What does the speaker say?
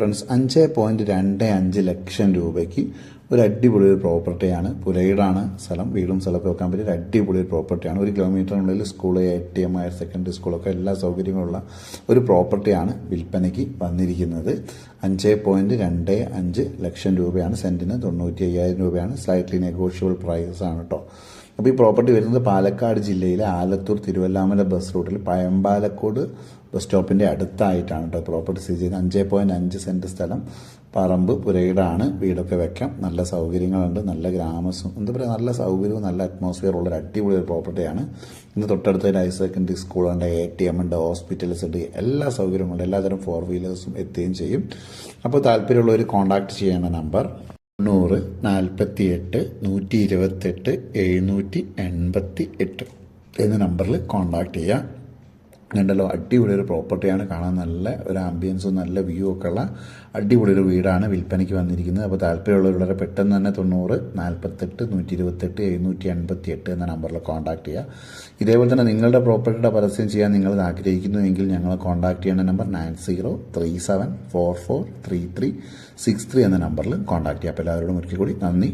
Friends അഞ്ച് point രണ്ട് അഞ്ച് ലക്ഷം രൂപയ്ക്ക് ഒരു അടിപൊളി ഒരു പ്രോപ്പർട്ടിയാണ്. പുരയിടാണ് സ്ഥലം വീടും സ്ഥലമൊക്കെ വെക്കാൻ പറ്റിയ ഒരു അടിപൊളി ഒരു പ്രോപ്പർട്ടിയാണ്. ഒരു കിലോമീറ്ററിനുള്ളിൽ school A T M higher secondary സ്കൂളൊക്കെ എല്ലാ സൗകര്യങ്ങളുള്ള ഒരു പ്രോപ്പർട്ടിയാണ് വിൽപ്പനയ്ക്ക് വന്നിരിക്കുന്നത്. അഞ്ച് പോയിന്റ് രണ്ട് അഞ്ച് ലക്ഷം രൂപയാണ് സെന്റിന് തൊണ്ണൂറ്റി അയ്യായിരം രൂപയാണ്. സ്ലൈറ്റ്ലി നെഗോഷ്യബിൾ പ്രൈസാണ് കേട്ടോ അപ്പോൾ ഈ പ്രോപ്പർട്ടി വരുന്നത് പാലക്കാട് ജില്ലയിലെ ആലത്തൂർ തിരുവല്ലാമല ബസ് റൂട്ടിൽ പയമ്പാലക്കോട് ബസ് സ്റ്റോപ്പിന്റെ അടുത്തായിട്ടാണ് കേട്ടോ പ്രോപ്പർട്ടി സ്ഥിതി ചെയ്യുന്നത്. അഞ്ച് പോയിന്റ് അഞ്ച് സെന്റ് സ്ഥലം. പറമ്പ് പുരയിടാണ് വീടൊക്കെ വെക്കാം. നല്ല സൗകര്യങ്ങളുണ്ട്. നല്ല ഗ്രാമസും എന്താ പറയുക നല്ല സൗകര്യവും നല്ല അറ്റ്മോസ്ഫിയർ ഉള്ള അടിപൊളി ഒരു പ്രോപ്പർട്ടിയാണ് ഇന്ന് തൊട്ടടുത്ത് ഹയർ സെക്കൻഡറി സ്കൂളുണ്ട് എ ടി എം ഉണ്ട് ഹോസ്പിറ്റൽസ് ഉണ്ട്. എല്ലാ സൗകര്യങ്ങളുണ്ട് എല്ലാതരം ഫോർ വീലേഴ്സും എത്തുകയും ചെയ്യും. അപ്പോൾ താല്പര്യമുള്ളവർ കോൺടാക്ട് ചെയ്യേണ്ട നമ്പർ തൊണ്ണൂറ് നാൽപ്പത്തി എട്ട് നൂറ്റി ഇരുപത്തെട്ട് എഴുന്നൂറ്റി എൺപത്തി എട്ട് എന്ന നമ്പറിൽ കോൺടാക്ട് ചെയ്യുക കണ്ടല്ലോ അടിപൊളി ഒരു പ്രോപ്പർട്ടിയാണ്. കാണാൻ നല്ല ഒരു ആംബിയൻസും നല്ല വ്യൂ ഒക്കെ ഉള്ള അടിപൊളി ഒരു വീടാണ് വിൽപ്പനയ്ക്ക് വന്നിരിക്കുന്നത്. അപ്പോൾ താല്പര്യമുള്ളവരുടെ പെട്ടെന്ന് തന്നെ തൊണ്ണൂറ് നാൽപ്പത്തെട്ട് നൂറ്റി ഇരുപത്തെട്ട് എഴുന്നൂറ്റി അൻപത്തി എട്ട് എന്ന നമ്പറിൽ കോൺടാക്ട് ചെയ്യുക. ഇതേപോലെ തന്നെ നിങ്ങളുടെ പ്രോപ്പർട്ടിയുടെ പരസ്യം ചെയ്യാൻ നിങ്ങൾ ആഗ്രഹിക്കുന്നുവെങ്കിൽ ഞങ്ങളെ കോൺടാക്ട് ചെയ്യേണ്ട number nine zero three seven four four three three six three എന്ന നമ്പറിൽ കോൺടാക്ട് ചെയ്യാം അപ്പോൾ എല്ലാവരോടും ഒരിക്കൽ കൂടി നന്ദി.